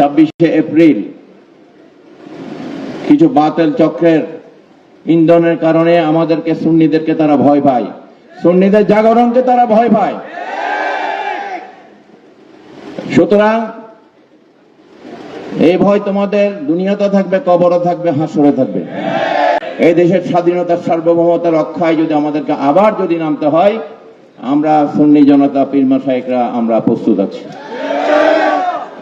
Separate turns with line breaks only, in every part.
ছাব্বিশে এপ্রিল কিছু বাতেল চক্রের ইন্ধনের কারণে আমাদেরকে, সুন্নিদেরকে তারা ভয় পায়। সুন্নিদের জাগরণকে তারা ভয় পায়। সুতরাং এই ভয় তোমাদের দুনিয়াতে থাকবে কবরও থাকবে, হাসরে থাকবে। এই দেশের স্বাধীনতার সার্বভৌমতা রক্ষায় যদি আমাদেরকে আবার যদি নামতে হয়, আমরা সুন্নি জনতা পীরমা শাহেকরা আমরা প্রস্তুত আছি।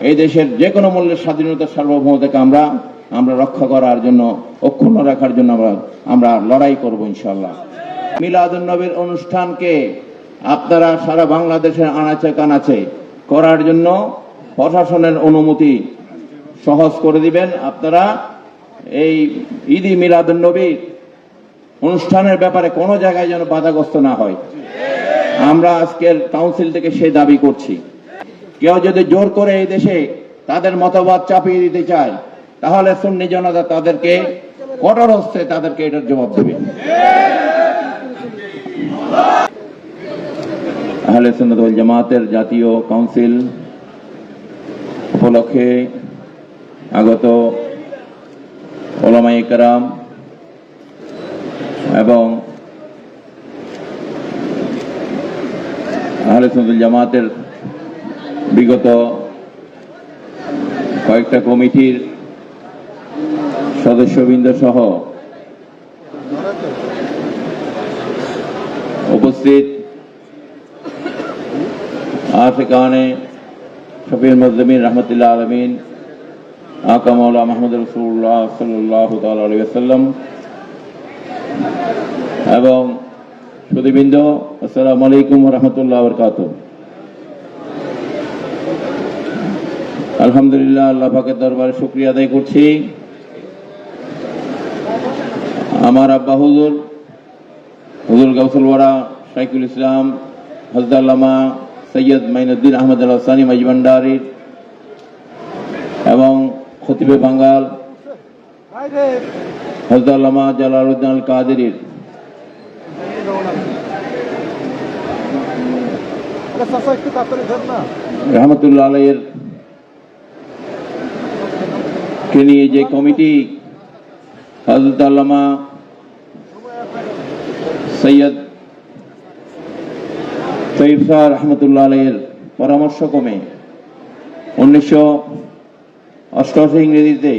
এই দেশের যে কোনো মূল্যের স্বাধীনতার সার্বভৌমতাকে আমরা আমরা রক্ষা করার জন্য, অক্ষুণ্ণ রাখার জন্য আমরা আমরা লড়াই করব ইনশাল্লাহ মিলাদুন নবীর অনুষ্ঠানকে আপনারা সারা বাংলাদেশের আনাচে কানাচে করার জন্য প্রশাসনের অনুমতি সহজ করে দিবেন। আপনারা এই ঈদি মিলাদুন নবীর অনুষ্ঠানের ব্যাপারে কোনো জায়গায় যেন বাধাগ্রস্ত না হয়। আমরা আজকের কাউন্সিল থেকে সেই দাবি করছি। কেউ যদি জোর করে এই দেশে তাদের মতবাদ চাপিয়ে দিতে চায়, তাহলে সুন্নি জনতা তাদেরকে কঠোর হস্তে তাদেরকে এটার জবাব দেবে। আহলে সুন্নাত জামাতের জাতীয় কাউন্সিল উপলক্ষে আগত ওলামাই কারাম এবং আহলে সুন্নাতুল জামাতের বিগত কয়েকটা কমিটির সদস্যবৃন্দ সহ উপস্থিত আফিকানে শফির মজমিন রহমতুল্লাহ আলমিন আকা মৌলা মাহমুদ রসুল্লাহ সাল্লাহ সাল্লাম এবং সুদীবৃন্দ আসসালামু আলাইকুম রহমতুল্লাহ বরকাত আলহামদুলিল্লাহ আল্লাহ পাকের দরবারে শুক্রিয়া আদায় করছি। আমার আব্বা হুজুর হুজুর গাউসুল ওয়ারা শাইকুল ইসলাম হজদাল্লামা সৈয়দ মাইনুদ্দিন আহমদ আল্লাহ সানি মাইজভান্ডারির এবং খতিবে বাঙ্গাল হজদাল্লামা জালালউদ্দিন আল কাদেরির
না।
রহমতুল্লাহ আলাইয়ের নিয়ে যে কমিটি হজরত সৈয়দ তৈব শাহ রহমতুল্লাহ আলাইয়ের পরামর্শ কমে উনিশশো অষ্টআশি ইংরেজিতে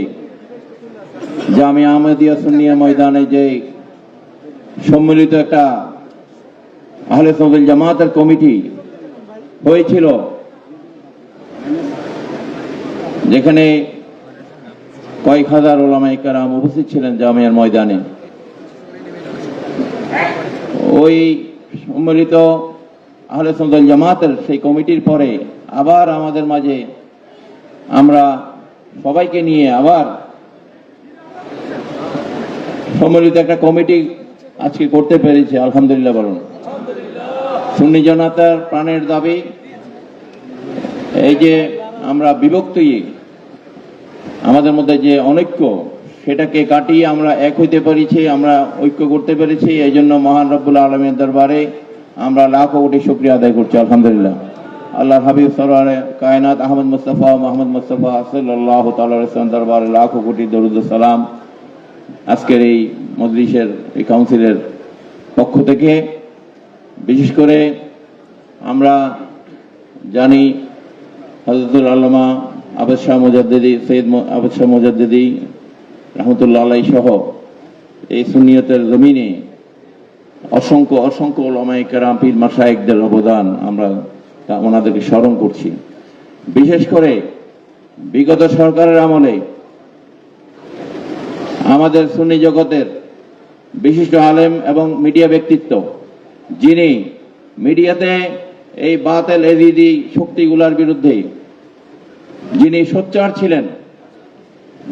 জামিয়া আহমদিয়া সুন্নিয়া ময়দানে যে সম্মিলিত একটা আহলে সদুল জামাতের কমিটি হয়েছিল, যেখানে কয়েক হাজার ওলামাই কারাম উপস্থিত ছিলেন জামিয়ার ময়দানে। ওই সম্মিলিত আহলে সন্তান জামাতের সেই কমিটির পরে আবার আমাদের মাঝে আমরা সবাইকে নিয়ে আবার সম্মিলিত একটা কমিটি আজকে করতে পেরেছি, আলহামদুলিল্লাহ বলুন। সুন্নি জনতার প্রাণের দাবি, এই যে আমরা বিভক্তি আমাদের মধ্যে যে অনৈক্য, সেটাকে কাটিয়ে আমরা এক হইতে পেরেছি, আমরা ঐক্য করতে পেরেছি এই জন্য মহান রব্বুল আলমের দরবারে আমরা লাখো কোটি শুক্রিয়া আদায় করছি, আলহামদুলিল্লাহ। আল্লাহ হাবিব সরওয়ারে কায়নাত আহমদ মুস্তফা মোহাম্মদ মুস্তফা সাল্লাহ তাল্লাম দরবারে লাখো কোটি দরুদ সালাম। আজকের এই মজলিসের, এই কাউন্সিলের পক্ষ থেকে বিশেষ করে আমরা জানি হজরতুল আল্লামা আবেদ শাহ মুজাদ্দিদি, সৈয়দ আবেদ শাহ মুজাদ্দিদি রহমতুল্লাহ আলাই সহ এই সুনিয়তের জমিনে অসংখ্য অসংখ্য ওলামাই কেরাম, পীর মাসায়েকদের অবদান আমরা ওনাদেরকে স্মরণ করছি। বিশেষ করে বিগত সরকারের আমলে আমাদের সুন্নি জগতের বিশিষ্ট আলেম এবং মিডিয়া ব্যক্তিত্ব, যিনি মিডিয়াতে এই বাতেল এদিদি শক্তিগুলার বিরুদ্ধে যিনি সোচ্চার ছিলেন,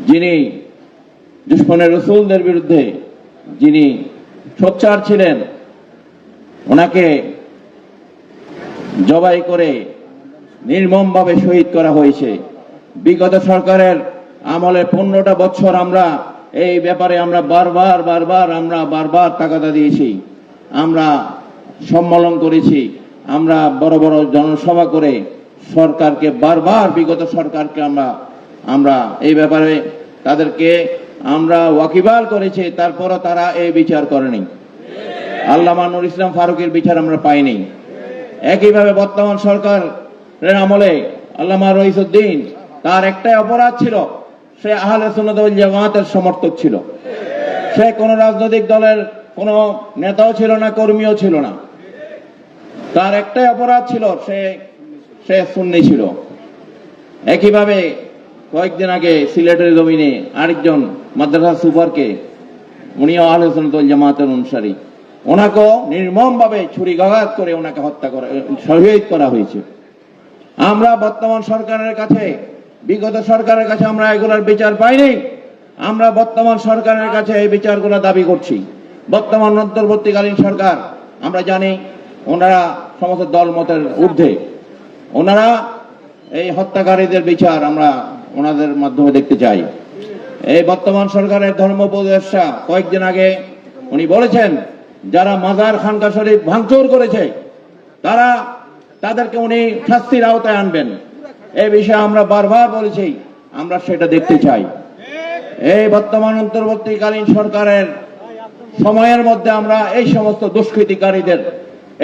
যিনি দুশ্মনের রসুলদের বিরুদ্ধে যিনি সোচ্চার ছিলেন, ওনাকে জবাই করে নির্মমভাবে শহীদ করা হয়েছে। বিগত সরকারের আমলে পনেরোটা বছর আমরা এই ব্যাপারে আমরা বারবার বারবার, আমরা বারবার তাগাদা দিয়েছি। আমরা সম্মেলন করেছি, আমরা বড় বড় জনসভা করে সরকারকে, বারবার বিগত সরকারকে আমরা আমরা এই ব্যাপারে তাদেরকে আমরা ওয়াকিবাল করেছি, তারপরও তারা এই বিচার করেনি। আল্লামা নুর ইসলাম ফারুকের বিচার আমরা পাইনি। একইভাবে বর্তমান সরকারের আমলে আল্লামা রইসুদ্দিন, তার একটাই অপরাধ ছিল, সে আহলে সুন্নাত ওয়াল জামাতের সমর্থক ছিল। সে কোন রাজনৈতিক দলের কোন নেতাও ছিল না, কর্মীও ছিল না। তার একটাই অপরাধ ছিল, সে সে সুন্নি ছিল। একইভাবে কয়েকদিন আগে সিলেটের জমিনে আরেকজন মাদ্রাসা সুপারকে উনিও আহলে জামাতের অনুসারী। ওনাকেও নির্মমভাবে ছুরিঘাত করে ওনাকে হত্যা করা, শহীদ করা হয়েছে। আমরা বর্তমান সরকারের কাছে, বিগত সরকারের কাছে আমরা এগুলোর বিচার পাইনি আমরা বর্তমান সরকারের কাছে এই বিচারগুলো দাবি করছি। বর্তমান অন্তর্বর্তীকালীন সরকার, আমরা জানি, ওনারা সমস্ত দলমতের ঊর্ধ্বে। ওনারা এই হত্যাকারীদের বিচার আমরা ওনাদের মাধ্যমে দেখতে চাই। এই বর্তমান সরকারের ধর্ম উপদেষ্টা কয়েকদিন আগে উনি বলেছেন, যারা মাজার খানকা শরীফ ভাঙচুর করেছে, তারা তাদেরকে উনি শাস্তির আওতায় আনবেন। এই বিষয়ে আমরা বারবার বলেছি, আমরা সেটা দেখতে চাই। এই বর্তমান অন্তর্বর্তীকালীন সরকারের সময়ের মধ্যে আমরা এই সমস্ত দুষ্কৃতিকারীদের,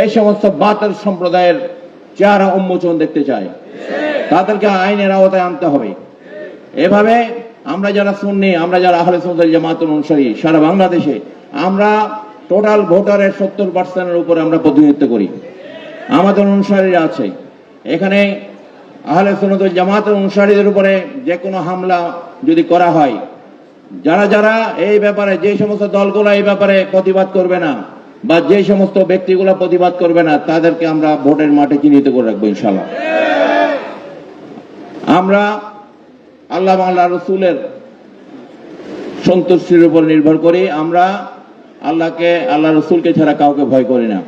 এই সমস্ত বাতের সম্প্রদায়ের চেহারা উন্মোচন দেখতে চাই তাদেরকে আইনের আওতায় আনতে হবে। এভাবে আমরা যারা শুননি আমরা যারা আহলে সুন্দর জামাতুল অনুসারী, সারা বাংলাদেশে আমরা টোটাল ভোটারের সত্তর পার্সেন্টের উপরে আমরা প্রতিনিধিত্ব করি। আমাদের অনুসারীরা আছে। এখানে আহলে সুন্নতুল জামাতের অনুসারীদের উপরে যে কোনো হামলা যদি করা হয়, যারা যারা এই ব্যাপারে যে সমস্ত দলগুলো এই ব্যাপারে প্রতিবাদ করবে না বা যে সমস্ত ব্যক্তিগুলো প্রতিবাদ করবে না, তাদেরকে আমরা ভোটের মাঠে চিহ্নিত করে রাখব ইনশাল্লাহ আমরা আল্লাহ আল্লাহ রসুলের সন্তুষ্টির উপর নির্ভর করি, আমরা আল্লাহকে, আল্লাহ রসুলকে ছাড়া কাউকে ভয় করি না।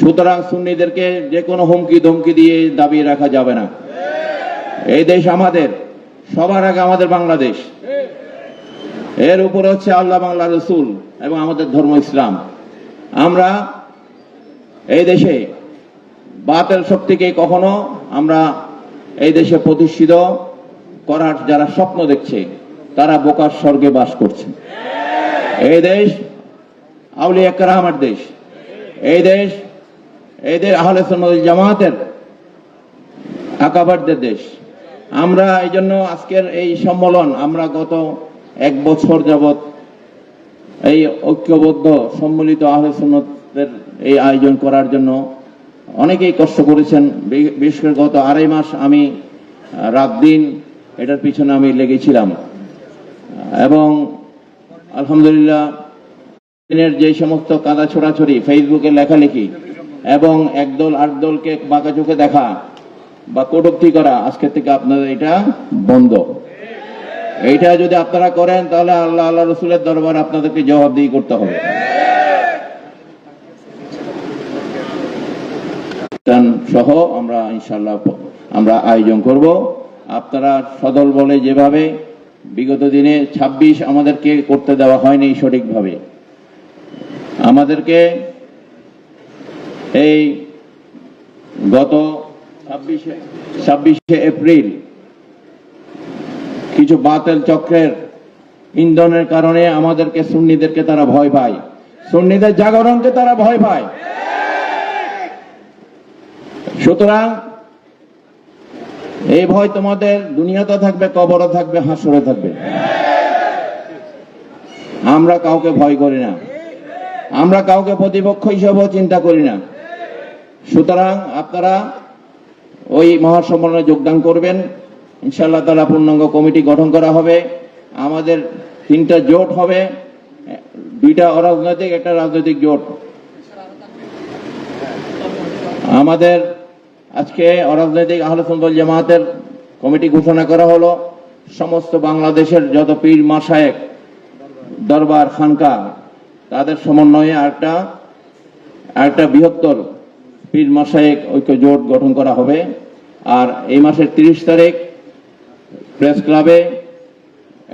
সুতরাং সুন্নিদেরকে যে কোনো হুমকি ধমকি দিয়ে দাবিয়ে রাখা যাবে না। এই দেশ আমাদের, সবার আগে আমাদের বাংলাদেশ। এর উপরে হচ্ছে আল্লাহ বাংলা রসুল এবং আমাদের ধর্ম ইসলাম। আমরা এই দেশে বাতেল শক্তিকে কখনো আমরা এই দেশে প্রতিষ্ঠিত করার যারা স্বপ্ন দেখছে, তারা বোকার স্বর্গে বাস করছে। এই দেশ আউলিয়া কারামের দেশ। এই দেশ এই দেশ আহলে জামাতের আকাবারদের দেশ। আমরা এই জন্য আজকের এই সম্মেলন, আমরা গত এক বছর যাবত এই ঐক্যবদ্ধ, সম্মিলিত আহলে সুন্নতের এই আয়োজন করার জন্য অনেকেই কষ্ট করেছেন। বিশেষ করে গত আড়াই মাস আমি রাত দিন এটার পিছনে আমি লেগেছিলাম। এবং আলহামদুলিল্লাহ, দিনের যে সমস্ত কাদা ছোড়াছড়ি, ফেসবুকে লেখালেখি এবং একদল আট দলকে বাঁকা চোখে দেখা বা কটূক্তি করা আজকে থেকে আপনাদের এটা বন্ধ। এইটা যদি আপনারা করেন, তাহলে আল্লাহ আল্লাহ রসুলের দরবার আপনাদেরকে জবাবদিহি করতে হবে। সহ আমরা ইনশাল্লাহ আমরা আয়োজন করব। আপনারা সদল বলে যেভাবে বিগত দিনে ২৬ আমাদেরকে করতে দেওয়া হয়নি সঠিকভাবে। আমাদেরকে এই গত ছাব্বিশে ছাব্বিশে এপ্রিল কিছু বাতেল চক্রের ইন্ধনের কারণে আমাদেরকে সুন্নিদেরকে তারা ভয় পায়। সুন্নিদের জাগরণকে তারা ভয় পায়। সুতরাং এই ভয় তোমাদের দুনিয়াতে থাকবে কবরও থাকবে, হাসরে থাকবে। আমরা কাউকে ভয় করি না। আমরা কাউকে প্রতিপক্ষ হিসেবেও চিন্তা করি না। সুতরাং আপনারা ওই মহাসম্মেলনে যোগদান করবেন। ইনশাআল্লাহ তালা পূর্ণাঙ্গ কমিটি গঠন করা হবে। আমাদের তিনটা জোট হবে। দুইটা অরাজনৈতিক, একটা রাজনৈতিক জোট। আমাদের আজকে অরাজনৈতিক আহলে সুন্দর জামাতের কমিটি ঘোষণা করা হলো। সমস্ত বাংলাদেশের যত পীর মাসায়েক দরবার, খানকা, তাদের সমন্বয়ে একটা একটা বৃহত্তর পীর মাসায়েক ঐক্য জোট গঠন করা হবে। আর এই মাসের তিরিশ তারিখ প্রেস ক্লাবে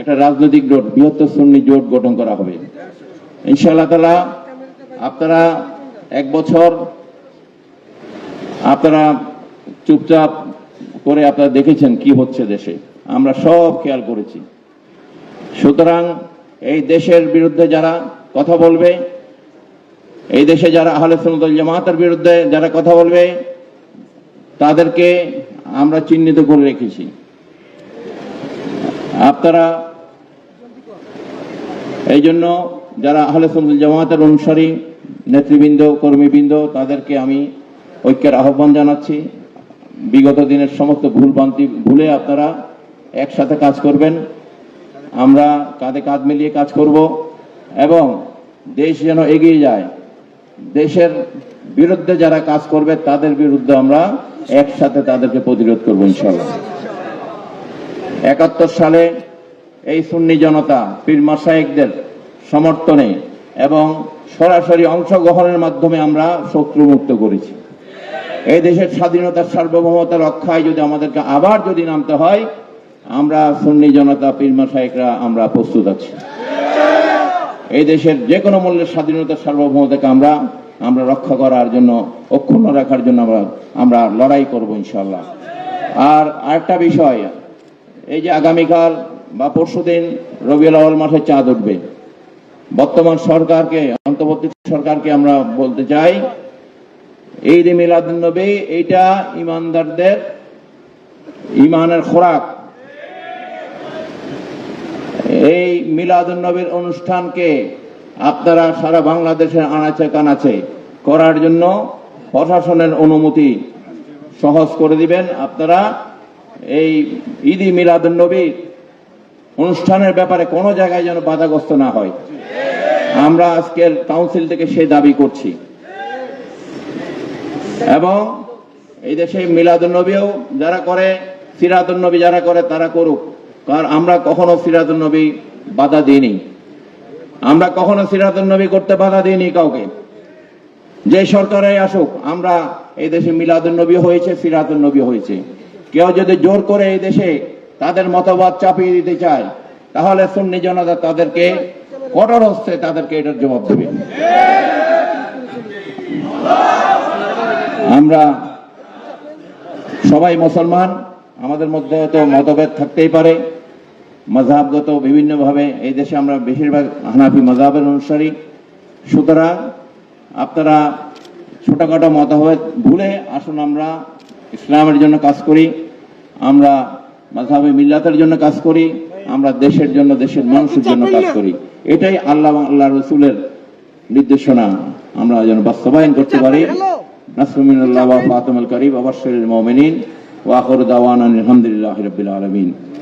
একটা রাজনৈতিক জোট, বৃহত্তর সুন্নি জোট গঠন করা হবে। ইনশাআল্লাহ তালা আপনারা এক বছর আপনারা চুপচাপ করে আপনারা দেখেছেন কি হচ্ছে দেশে। আমরা সব খেয়াল করেছি। সুতরাং এই দেশের বিরুদ্ধে যারা কথা বলবে, এই দেশে যারা আহলে সুন্নাতুল জামাতের বিরুদ্ধে যারা কথা বলবে, তাদেরকে আমরা চিহ্নিত করে রেখেছি। আপনারা এই জন্য যারা আহলে জামাতের অনুসারী, নেতৃবৃন্দ, কর্মীবৃন্দ, তাদেরকে আমি ঐক্যের আহ্বান জানাচ্ছি। বিগত দিনের সমস্ত ভুল ভুলভ্রান্তি ভুলে আপনারা একসাথে কাজ করবেন। আমরা কাঁধে কাঁধ মিলিয়ে কাজ করব এবং দেশ যেন এগিয়ে যায়। দেশের বিরুদ্ধে যারা কাজ করবে, তাদের বিরুদ্ধে আমরা একসাথে তাদেরকে প্রতিরোধ করব ইনশাল্লাহ একাত্তর সালে এই সুন্নি জনতা, পীর মাসায়েকদের সমর্থনে এবং সরাসরি অংশগ্রহণের মাধ্যমে আমরা শত্রুমুক্ত করেছি। এই দেশের স্বাধীনতার সার্বভৌমতা রক্ষায় যদি আমাদেরকে আবার যদি নামতে হয়, আমরা সুন্নি জনতা, পীর মাসায়েকরা আমরা প্রস্তুত আছি। এই দেশের যে কোনো মূল্যের স্বাধীনতার সার্বভৌমতাকে আমরা আমরা রক্ষা করার জন্য, অক্ষুণ্ণ রাখার জন্য আমরা আমরা লড়াই করব ইনশাল্লাহ আর আরেকটা বিষয় এই যে আগামীকাল বা পরশুদিন রবিউল আওয়াল মাসে চাঁদ উঠবে। বর্তমান সরকারকে, অন্তর্বর্তী সরকারকে আমরা বলতে চাই এই যে মিলাদুন্নবী এইটা ইমানদারদের ইমানের খোরাক। এই মিলাদুন্নবীর অনুষ্ঠানকে আপনারা সারা বাংলাদেশের আনাচে কানাচে করার জন্য প্রশাসনের অনুমতি সহজ করে দিবেন। আপনারা এই ঈদি মিলাদুন্নবীর অনুষ্ঠানের ব্যাপারে কোনো জায়গায় যেন বাধাগ্রস্ত না হয়। আমরা আজকের কাউন্সিল থেকে সেই দাবি করছি। এবং এই দেশে মিলাদুন্নবীও যারা করে সিরাতুন্নবী যারা করে তারা করুক। কারণ আমরা কখনো সিরাতুন্নবী বাধা দিইনি। আমরা কখনো সিরাতুন্নবী করতে বাধা দিইনি কাউকে। যে সরকারে আসুক, আমরা এই দেশে মিলাদুন্নবী হয়েছে সিরাতুন্নবী হয়েছে। কেউ যদি জোর করে এই দেশে তাদের মতবাদ চাপিয়ে দিতে চায়, তাহলে সুন্নি জনতা তাদেরকে কঠোর হচ্ছে তাদেরকে এটার জবাব দেবে। আমরা সবাই মুসলমান, আমাদের মধ্যে তো মতভেদ থাকতেই পারে। মজাবগত বিভিন্নভাবে এই দেশে আমরা বেশিরভাগ হানাফি মজাবের অনুসারী। সুতরাং আপনারা ছোটখাটো মতভেদ ভুলে আসুন, আমরা ইসলামের জন্য কাজ করি। আমরা মাঝাবে মিল্লাতের জন্য কাজ করি আমরা দেশের জন্য দেশের মানুষের জন্য কাজ করি। এটাই আল্লাহ আল্লাহ রসুলের নির্দেশনা। আমরা যেন বাস্তবায়ন করতে পারি। নাসমিনুল্লাহ ফাতিমুল করিম বাশশিরিল মুমিনিন। ওয়া আখিরু দাওয়ানা আলহামদুলিল্লাহি রাব্বিল আলামিন।